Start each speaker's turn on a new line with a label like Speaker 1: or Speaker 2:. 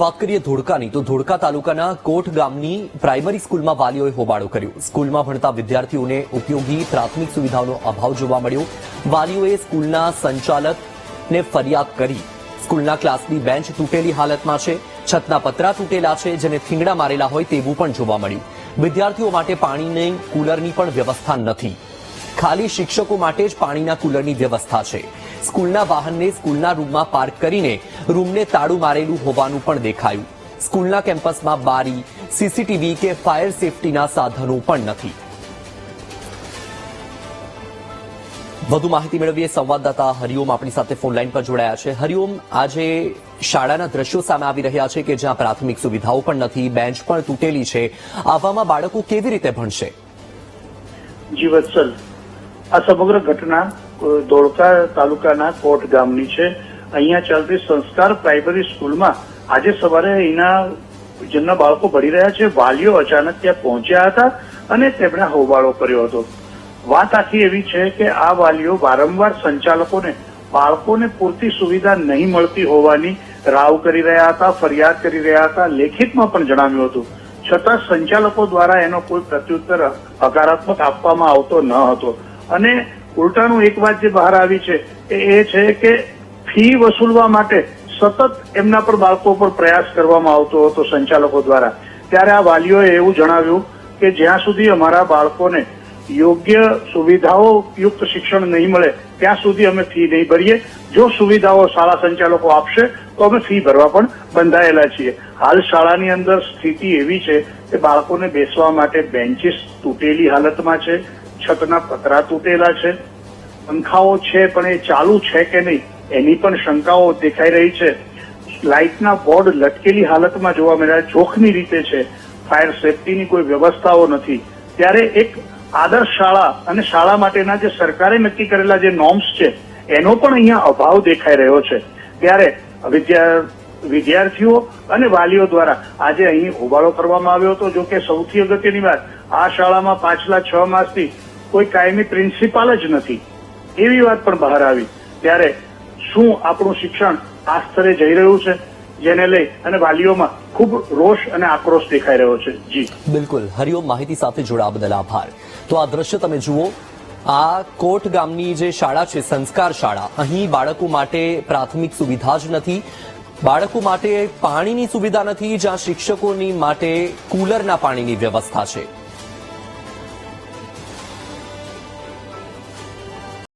Speaker 1: વાત કરીએ ધોળકાની, તો ધોળકા તાલુકાના કોટ ગામની પ્રાઇમરી સ્કૂલમાં વાલીઓએ હોબાળો કર્યો. સ્કૂલમાં ભણતા વિદ્યાર્થીઓને ઉપયોગી પ્રાથમિક સુવિધાઓનો અભાવ જોવા મળ્યો. વાલીઓએ સ્કૂલના સંચાલકને ફરિયાદ કરી. સ્કૂલના ક્લાસની બેન્ચ તૂટેલી હાલતમાં છે. છતના પતરા તૂટેલા છે, જેને થીંગડા મારેલા હોય તેવું પણ જોવા મળ્યું. વિદ્યાર્થીઓ માટે પાણીની કુલરની પણ વ્યવસ્થા નથી. ખાલી શિક્ષકો માટે જ પાણીના કુલરની વ્યવસ્થા છે. સ્કૂલના વાહનને સ્કૂલના રૂમમાં પાર્ક કરીને રૂમને તાળું મારેલું હોવાનું પણ દેખાયું. સ્કૂલના કેમ્પસમાં બારી, સીસીટીવી કે ફાયર સેફટીના સાધનો પણ નથી. વધુ માહિતી મેળવીએ સંવાદદાતા હરિઓમ આપણી સાથે ફોનલાઈન પર જોડાયા છે. હરિઓમ, આજે શાળાના દ્રશ્યો સામે આવી રહ્યા છે કે જ્યાં પ્રાથમિક સુવિધાઓ પણ નથી, બેન્ચ પણ તૂટેલી છે. આવામાં બાળકો કેવી રીતે ભણશે?
Speaker 2: જી, વત્સલ. આ સમગ્ર ઘટના ધોળકા તાલુકાના કોટ ગામની છે. અહીંયા ચાલતી સંસ્કાર પ્રાઇમરી સ્કૂલમાં આજે સવારે અહીંના જેમના બાળકો ભણી રહ્યા છે, વાલીઓ અચાનક ત્યાં પહોંચ્યા હતા અને તેમણે હોબાળો કર્યો હતો. વાત આખી એવી છે કે આ વાલીઓ વારંવાર સંચાલકોને, બાળકોને પૂરતી સુવિધા નહીં મળતી હોવાની રાવ કરી રહ્યા હતા, ફરિયાદ કરી રહ્યા હતા, લેખિતમાં પણ જણાવ્યું હતું. છતાં સંચાલકો દ્વારા એનો કોઈ પ્રત્યુત્તર હકારાત્મક આપવામાં આવતો ન હતો. અને ઉલટાનું એક વાત જે બહાર આવી છે એ છે કે ફી વસૂલવા માટે સતત એમના પર બાળકો પર પ્રયાસ કરવામાં આવતો હતો સંચાલકો દ્વારા. ત્યારે આ વાલીઓએ એવું જણાવ્યું કે જ્યાં સુધી અમારા બાળકોને યોગ્ય સુવિધાઓ યુક્ત શિક્ષણ નહીં મળે, ત્યાં સુધી અમે ફી નહીં ભરીએ. જો સુવિધાઓ શાળા સંચાલકો આપશે, તો અમે ફી ભરવા પણ બંધાયેલા છીએ. હાલ શાળાની અંદર સ્થિતિ એવી છે કે બાળકોને બેસવા માટે બેન્ચીસ તૂટેલી હાલતમાં છે. છતના પતરા તૂટેલા છે. પંખાઓ છે પણ એ ચાલુ છે કે નહીં, એની પણ શંકાઓ દેખાઈ રહી છે. લાઇટના બોર્ડ લટકેલી હાલતમાં જોવા મળ્યા. જોખમી રીતે છે. ફાયર સેફટીની કોઈ વ્યવસ્થાઓ નથી. ત્યારે એક આદર્શ શાળા અને શાળા માટેના જે સરકારે નક્કી કરેલા જે નોર્મ્સ છે, એનો પણ અહીંયા અભાવ દેખાઈ રહ્યો છે. ત્યારે વિદ્યા, વિદ્યાર્થીઓ અને વાલીઓ દ્વારા આજે અહીં હોબાળો કરવામાં આવ્યો હતો. જો કે સૌથી અગત્યની વાત, આ શાળામાં પાછલા છ માસથી કોઈ કાયમી પ્રિન્સિપાલ જ નથી. એવી વાત પણ બહાર આવી. ત્યારે શું આપણું શિક્ષણ આ સ્તરે જઈ રહ્યું છે? જેને લઈ અને વાલીઓમાં ખૂબ રોષ અને આક્રોશ દેખાઈ રહ્યો છે. જી.
Speaker 1: બિલકુલ. હરિઓમ માહિતી સાથે જોડાવા બદલ આભાર. તો આ દ્રશ્ય તમે જુઓ. આ કોટ ગામની જે શાળા છે, સંસ્કાર શાળા, અહીં બાળકો માટે પ્રાથમિક સુવિધા જ નથી. બાળકો માટે પાણીની સુવિધા નથી, જ્યાં શિક્ષકોની માટે કુલરના પાણીની વ્યવસ્થા છે.